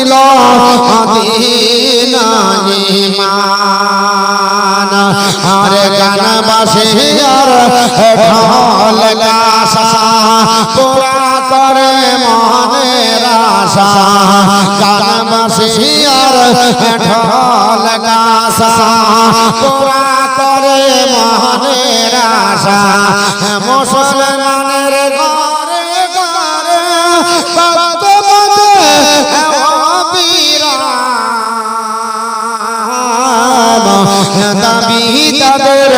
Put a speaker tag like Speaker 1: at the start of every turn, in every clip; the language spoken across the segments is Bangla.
Speaker 1: নিল দিনাইমান আরে গান বাসে আর ঢল গাসা পুরা করে মনে রাসা গান বাসে আর তাদের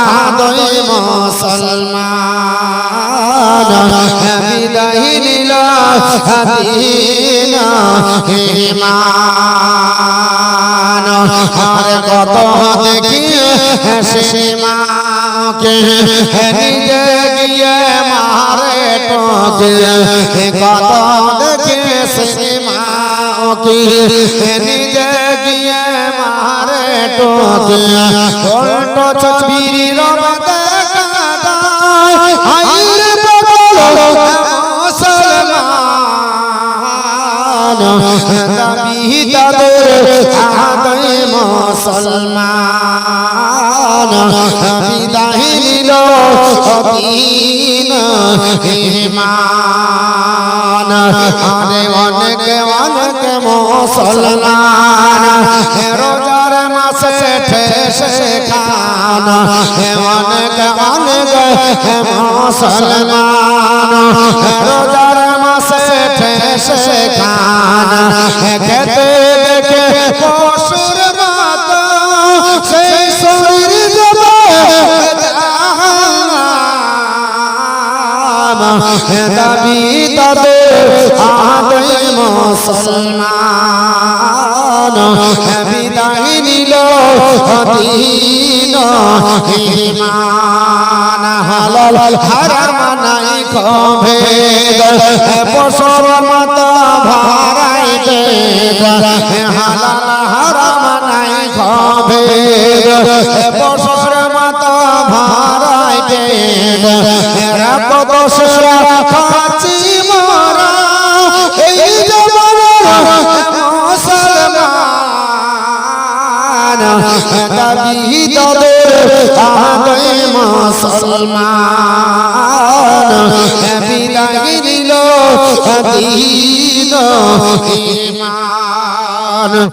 Speaker 1: আদয় মুসলমান। বিদায় নিল দিনা হিমান আর কত দেখি সীমাকে নিজে গিয়ে মারে টোকে। কত দেখি সীমাকে নিজে মুসলমান। বিদায় নিল দিন ইমান মুসলমান, রোজার মাসে ঠেসে খান। খেতে দেখে পশুর মাতা সেই শরীর জমা দাবি তাদের আদয় মুসলমান। বিদায় নিল দিন ইমান। হালাল হারাম নাই কবে বসর মত ভারাই দেব হালাল হারাম নাই কবে বসর মত ভারাই দেব রাখ দাবি তাদের আদয় মুসলমান বিদায় নিল দিন